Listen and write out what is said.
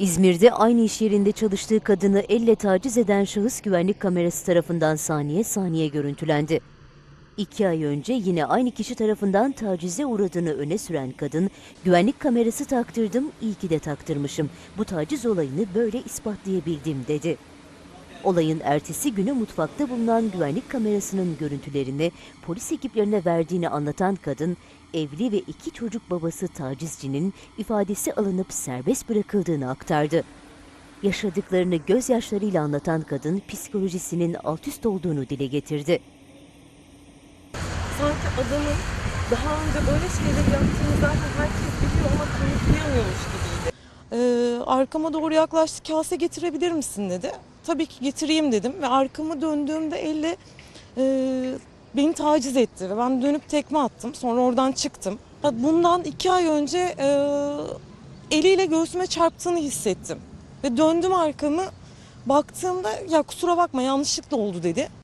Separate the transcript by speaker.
Speaker 1: İzmir'de aynı iş yerinde çalıştığı kadını elle taciz eden şahıs güvenlik kamerası tarafından saniye saniye görüntülendi. İki ay önce yine aynı kişi tarafından tacize uğradığını öne süren kadın, güvenlik kamerası taktırdım, iyi ki de taktırmışım. Bu taciz olayını böyle ispatlayabildim dedi. Olayın ertesi günü mutfakta bulunan güvenlik kamerasının görüntülerini polis ekiplerine verdiğini anlatan kadın, evli ve iki çocuk babası tacizcinin ifadesi alınıp serbest bırakıldığını aktardı. Yaşadıklarını gözyaşlarıyla anlatan kadın psikolojisinin alt üst olduğunu dile getirdi.
Speaker 2: sanki adamın daha önce böyle şeyleri yaptığını zaten herkes biliyor ama kanıtlayamıyormuş gibiydi. Ee, arkama doğru yaklaştı kase getirebilir misin dedi. Tabii ki getireyim dedim ve arkamı döndüğümde elle e, beni taciz etti ve ben dönüp tekme attım. Sonra oradan çıktım. Bundan iki ay önce e, eliyle göğsüme çarptığını hissettim. Ve döndüm arkamı baktığımda ya kusura bakma yanlışlıkla oldu dedi.